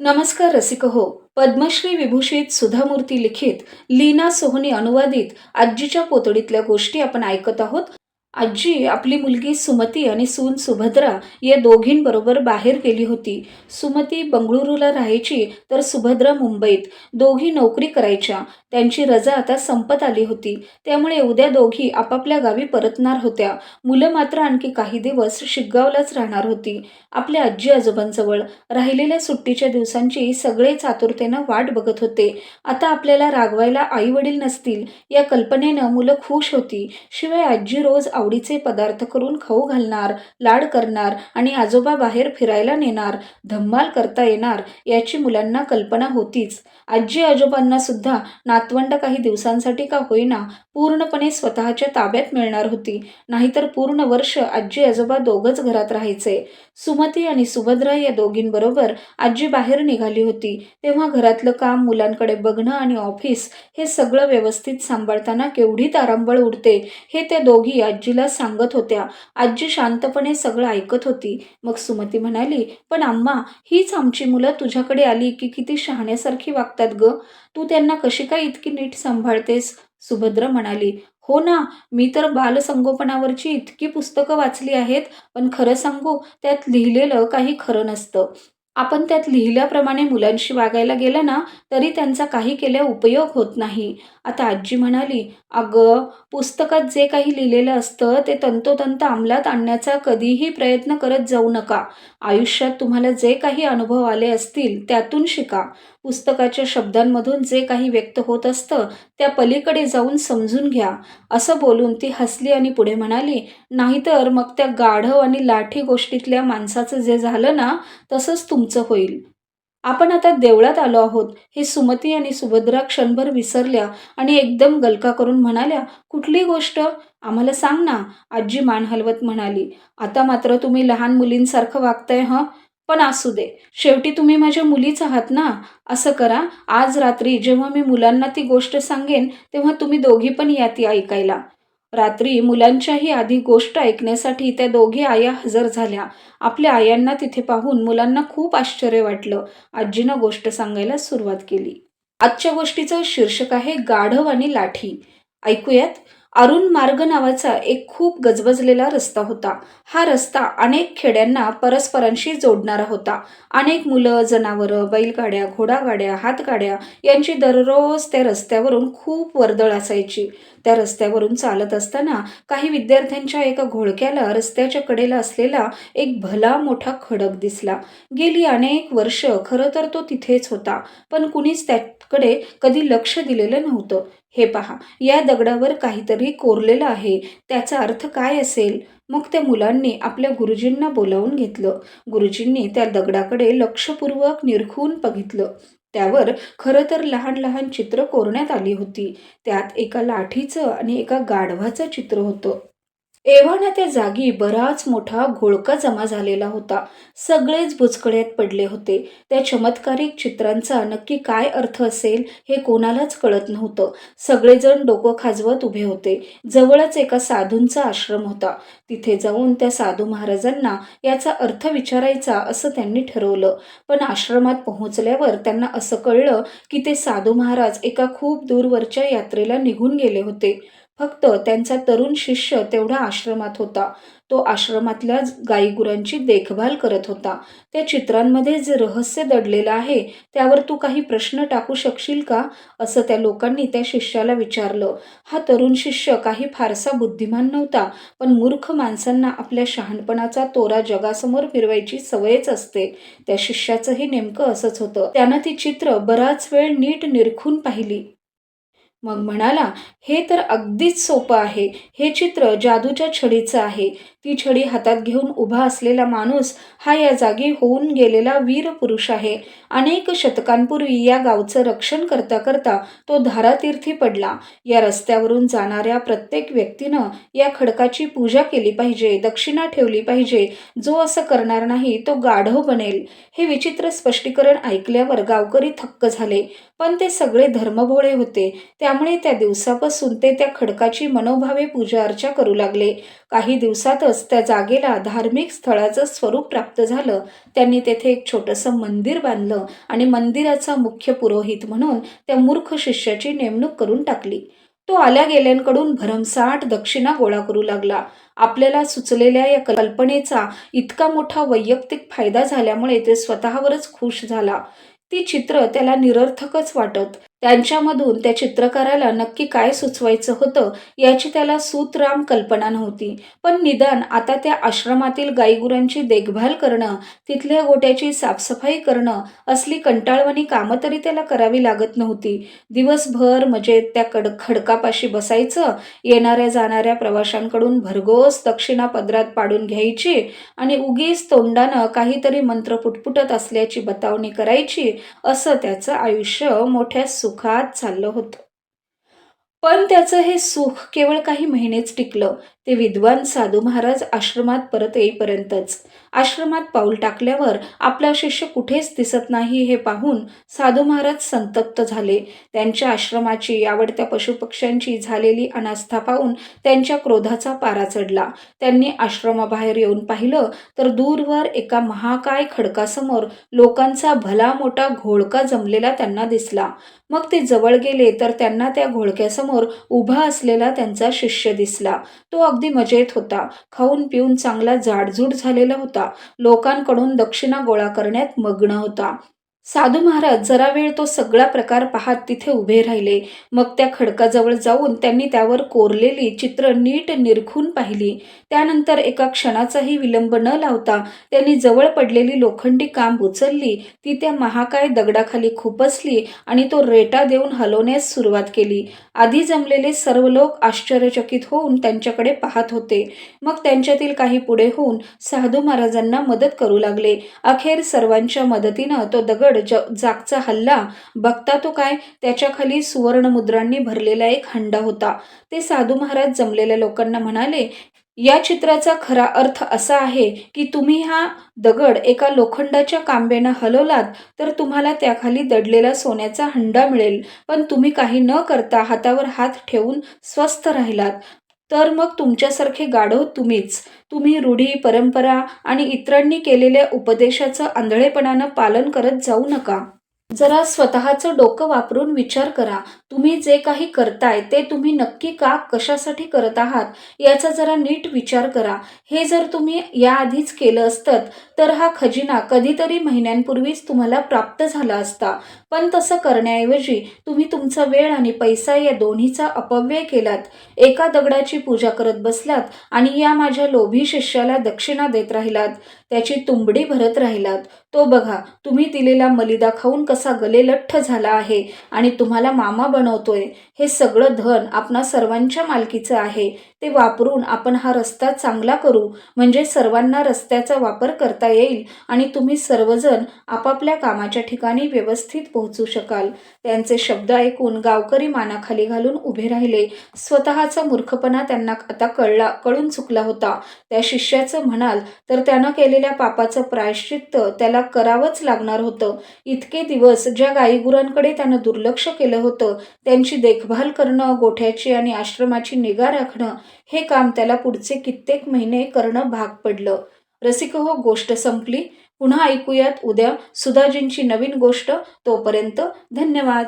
नमस्कार रसिक हो. पद्मश्री विभूषित सुधामूर्ती लिखित लीना सोहनी अनुवादित आजीच्या पोतडीतल्या गोष्टी आपण ऐकत आहोत. आजी आपली मुलगी सुमती आणि सून सुभद्रा या दोघींबरोबर बाहेर गेली होती. सुमती बंगळुरूला राहायची तर सुभद्रा मुंबईत. दोघी नोकरी करायच्या. त्यांची रजा आता संपत आली होती. त्यामुळे उद्या दोघी आपापल्या गावी परतणार होत्या. मुलं मात्र आणखी काही दिवस शिगगावलाच राहणार होती. आपल्या आजी आजोबांजवळ राहिलेल्या सुट्टीच्या दिवसांची सगळे चातुरतेनं वाट बघत होते. आता आपल्याला रागवायला आई वडील नसतील या कल्पनेनं मुलं खुश होती. शिवाय आजी रोज आवडीचे पदार्थ करून खाऊ घालणार लाड करणार आणि आजोबा बाहेर फिरायला नेणार धम्माल करता येणार याची मुलांना कल्पना होतीच. आजी आजोबांना सुद्धा नातवंड काही दिवसांसाठी का होईना पूर्णपणे स्वतःच्या ताब्यात मिळणार होती. नाहीतर पूर्ण वर्ष आजी आजोबा दोघंच घरात राहायचे. सुमती आणि सुभद्रा या दोघींबरोबर आजी बाहेर निघाली होती. तेव्हा घरातलं काम मुलांकडे बघणं आणि ऑफिस हे सगळं व्यवस्थित सांभाळताना केवढी तारांबळ उडते हे त्या दोघी आजी आजीला सांगत होत्या. आजी शांतपणे सगळं ऐकत होती. मग सुमती म्हणाली पण आम्हा हीच आमची मुलं तुझ्याकडे आली की किती शहाण्यासारखी वागतात ग. तू त्यांना कशी काय इतकी नीट सांभाळतेस? सुभद्रा म्हणाली हो ना मी तर बालसंगोपनावरची इतकी पुस्तकं वाचली आहेत पण खरं सांगू त्यात लिहिलेलं काही खरं नसतं. आपण त्यात लिहिल्याप्रमाणे मुलांशी वागायला गेलं ना तरी त्यांचा काही केल्या उपयोग होत नाही. आता आजी म्हणाली अगं पुस्तकात जे काही लिहिलेलं असतं ते तंतोतंत अंमलात आणण्याचा कधीही प्रयत्न करत जाऊ नका. आयुष्यात तुम्हाला जे काही अनुभव आले असतील त्यातून शिका. पुस्तकाच्या शब्दांमधून जे काही व्यक्त होत असतं त्या पलीकडे जाऊन समजून घ्या. असं बोलून ती हसली आणि पुढे म्हणाली नाहीतर मग त्या गाढव आणि लाठी गोष्टीतल्या माणसाचं जे झालं ना तसंच तुमचं होईल. आपण आता देवळात आलो आहोत. हे सुमती आणि सुभद्रा क्षणभर विसरल्या आणि एकदम गलका करून म्हणाल्या कुठली गोष्ट? आम्हाला सांग ना आजी मान हलवत म्हणाली. आता मात्र तुम्ही लहान मुलींसारखं वागताय हं? पण असू दे. शेवटी तुम्ही माझ्या मुलीच आहात ना? असं करा. आज रात्री जेव्हा मी मुलांना ती गोष्ट सांगेन तेव्हा तुम्ही दोघी पण या ती ऐकायला. रात्री मुलांच्याही आधी गोष्ट ऐकण्यासाठी त्या दोघी आया हजर झाल्या. आपल्या आयांना तिथे पाहून मुलांना खूप आश्चर्य वाटलं. आजीनं गोष्ट सांगायला सुरुवात केली. आजच्या गोष्टीचं शीर्षक आहे गाढव आणि लाठी. ऐकूयात. अरुण मार्ग नावाचा एक खूप गजबजलेला रस्ता होता. हा रस्ता अनेक खेड्यांना परस्परांशी जोडणारा होता. अनेक मुलं जनावरं बैलगाड्या घोडागाड्या हातगाड्या यांची दररोज त्या रस्त्यावरून खूप वर्दळ असायची. त्या रस्त्यावरून चालत असताना काही विद्यार्थ्यांच्या एका घोळक्याला रस्त्याच्या कडेला असलेला एक भला मोठा खडक दिसला. गेली अनेक वर्ष खरं तर तो तिथेच होता पण कुणीच त्याकडे कधी लक्ष दिलेलं नव्हतं. हे पहा या दगडावर काहीतरी कोरलेलं आहे त्याचा अर्थ काय असेल? मग त्या मुलांनी आपल्या गुरुजींना बोलावून घेतलं. गुरुजींनी त्या दगडाकडे लक्षपूर्वक निरखून बघितलं. त्यावर खरं तर लहान लहान चित्र कोरण्यात आली होती. त्यात एका लाठीचं आणि एका गाढवाचं चित्र होतं. एव्हाना त्या जागी बराच मोठा घोळका जमा झालेला होता. सगळेच बुचकळ्यात पडले होते. त्या चमत्कारिक चित्रांचा नक्की काय अर्थ असेल हे कोणालाच कळत नव्हतं. सगळेजण डोकं खाजवत उभे होते. जवळच एका साधूंचा आश्रम होता. तिथे जाऊन त्या साधू महाराजांना याचा अर्थ विचारायचा असं त्यांनी ठरवलं. पण आश्रमात पोहोचल्यावर त्यांना असं कळलं की ते साधू महाराज एका खूप दूरवरच्या यात्रेला निघून गेले होते. फक्त त्यांचा तरुण शिष्य तेवढा आश्रमात होता. तो आश्रमातल्या गाईगुरांची देखभाल करत होता. त्या चित्रांमध्ये जे रहस्य दडलेलं आहे त्यावर तू काही प्रश्न टाकू शकशील का? असं त्या लोकांनी त्या शिष्याला विचारलं. हा तरुण शिष्य काही फारसा बुद्धिमान नव्हता पण मूर्ख माणसांना आपल्या शहाणपणाचा तोरा जगासमोर फिरवायची सवयच असते. त्या शिष्याचंही नेमकं असंच होतं. त्यानं ती चित्र बराच वेळ नीट निरखून पाहिली. मग म्हणाला हे तर अगदीच सोपं आहे. हे चित्र जादूच्या छडीचं आहे. ती छडी हातात घेऊन उभा असलेला माणूस हा या जागी होऊन गेलेला वीर पुरुष आहे. अनेक शतकांपूर्वी या गावचं रक्षण करता करता तो धारातीर्थी पडला. या रस्त्यावरून जाणाऱ्या प्रत्येक व्यक्तीनं या खडकाची पूजा केली पाहिजे दक्षिणा ठेवली पाहिजे. जो असं करणार नाही तो गाढव बनेल. हे विचित्र स्पष्टीकरण ऐकल्यावर गावकरी थक्क झाले. पण ते सगळे धर्मभोळे होते. त्यामुळे त्या दिवसापासून ते त्या खडकाची मनोभावे पूजा अर्चा करू लागले. काही दिवसातच त्या जागेला धार्मिक स्थळाचं स्वरूप प्राप्त झालं. त्यांनी तेथे एक छोटंसं मंदिर बांधलं आणि मंदिराचा मुख्य पुरोहित म्हणून त्या मूर्ख शिष्याची नेमणूक करून टाकली. तो आल्या गेल्यांकडून भरमसाठ दक्षिणा गोळा करू लागला. आपल्याला सुचलेल्या या कल्पनेचा इतका मोठा वैयक्तिक फायदा झाल्यामुळे ते स्वतःवरच खुश झाला. ती चित्र त्याला निरर्थकच वाटत. त्यांच्यामधून त्या चित्रकाराला नक्की काय सुचवायचं होतं याची त्याला सूतराम कल्पना नव्हती. पण निदान आता त्या आश्रमातील गाईगुरांची देखभाल करणं तिथल्या गोट्याची साफसफाई करणं असली कंटाळवाणी कामं तरी त्याला करावी लागत नव्हती. दिवसभर मजेत त्या कड खडकापाशी बसायचं येणाऱ्या जाणाऱ्या प्रवाशांकडून भरघोस दक्षिणा पदरात पाडून घ्यायची आणि उगीच तोंडानं काहीतरी मंत्र पुटपुटत असल्याची बतावणी करायची असं त्याचं आयुष्य मोठ्या सुखात चाललं होतं. पण त्याचं हे सुख केवळ काही महिनेच टिकलं. ते विद्वान साधू महाराज आश्रमात परत येईपर्यंतच. आश्रमात पाऊल टाकल्यावर आपला शिष्य कुठेच दिसत नाही हे पाहून साधू महाराज संतप्त झाले. त्यांच्या आश्रमाची आवडत्या पशुपक्ष्यांची झालेली अनास्था पाहून त्यांच्या क्रोधाचा पारा चढला. त्यांनी आश्रमाबाहेर येऊन पाहिलं तर दूरवर एका महाकाय खडकासमोर लोकांचा भला मोठा घोळका जमलेला त्यांना दिसला. मग ते जवळ गेले तर त्यांना त्या घोळक्यासमोर उभा असलेला त्यांचा शिष्य दिसला. तो अगदी मजेत होता. खाऊन पिऊन चांगला जाडजूड झालेला होता. लोकांकडून दक्षिणा गोळा करण्यात मग्न होता. साधू महाराज जरा वेळ तो सगळा प्रकार पाहत तिथे उभे राहिले. मग त्या खडकाजवळ जाऊन त्यांनी त्यावर कोरलेली चित्र नीट निरखून पाहिली. त्यानंतर एका क्षणाचाही विलंब न लावता त्यांनी जवळ पडलेली लोखंडी काम उचलली. ती त्या महाकाय दगडाखाली खुपसली आणि तो रेटा देऊन हलवण्यास सुरुवात केली. आधी जमलेले सर्व लोक आश्चर्यचकित होऊन त्यांच्याकडे पाहत होते. मग त्यांच्यातील काही पुढे होऊन साधू महाराजांना मदत करू लागले. अखेर सर्वांच्या मदतीनं तो दगड ज जागचा हल्ला बघता तो काय? त्याच्याखाली सुवर्णमुद्रांनी भरलेला एक हंडा होता. ते साधू महाराज जमलेल्या लोकांना म्हणाले या चित्राचा खरा अर्थ असा आहे की तुम्ही हा दगड एका लोखंडाच्या कांब्यानं हलवलात तर तुम्हाला त्याखाली दडलेला सोन्याचा हंडा मिळेल. पण तुम्ही काही न करता हातावर हात ठेवून स्वस्थ राहिलात. तर मग तुमच्यासारखे गाढव तुम्हीच. तुम्ही रूढी परंपरा आणि इतरांनी केलेल्या उपदेशाचं आंधळेपणानं पालन करत जाऊ नका. जरा स्वतःचं डोकं वापरून विचार करा. तुम्ही जे काही करताय ते तुम्ही नक्की का कशासाठी करत आहात याचा जरा नीट विचार करा. हे जर तुम्ही याआधीच केलं असतं तर हा खजिना कधीतरी महिन्यांपूर्वीच तुम्हाला प्राप्त झाला असता. पण तसं करण्याऐवजी तुम्ही तुमचा वेळ आणि पैसा या दोन्हीचा अपव्यय केलात. एका दगडाची पूजा करत बसलात आणि या माझ्या लोभी शिष्याला दक्षिणा देत राहिलात. त्याची तुंबडी भरत राहिलात. तो बघा तुम्ही दिलेला मलिदा खाऊन कसा गलेलठ्ठ झाला आहे आणि तुम्हाला मामा बनवतोय. हे सगळं धन आपणा सर्वांच्या मालकीचं आहे. ते वापरून आपण हा रस्ता चांगला करू. म्हणजे सर्वांना रस्त्याचा वापर करता करता येईल आणि तुम्ही सर्वजण आपापल्या कामाच्या ठिकाणी व्यवस्थित पोहोचू शकाल. त्यांचे शब्द ऐकून गावकरी मानाखाली घालून उभे राहिले. स्वतःचा मूर्खपणा त्यांना आता कळला कळून चुकला होता. त्या शिष्याचं म्हणाल तर त्यानं केलेल्या पापाचं प्रायश्चित्त त्याला करावंच लागणार होतं. इतके दिवस ज्या गाईगुरांकडे त्यानं दुर्लक्ष केलं होतं त्यांची देखभाल करणं गोठ्याची आणि आश्रमाची निगा राखणं हे काम त्याला पुढचे कित्येक महिने करणं भाग पडलं. रसिक हो गोष्ट संपली. पुन्हा ऐकूयात उद्या सुधाजींची नवीन गोष्ट. तोपर्यंत धन्यवाद.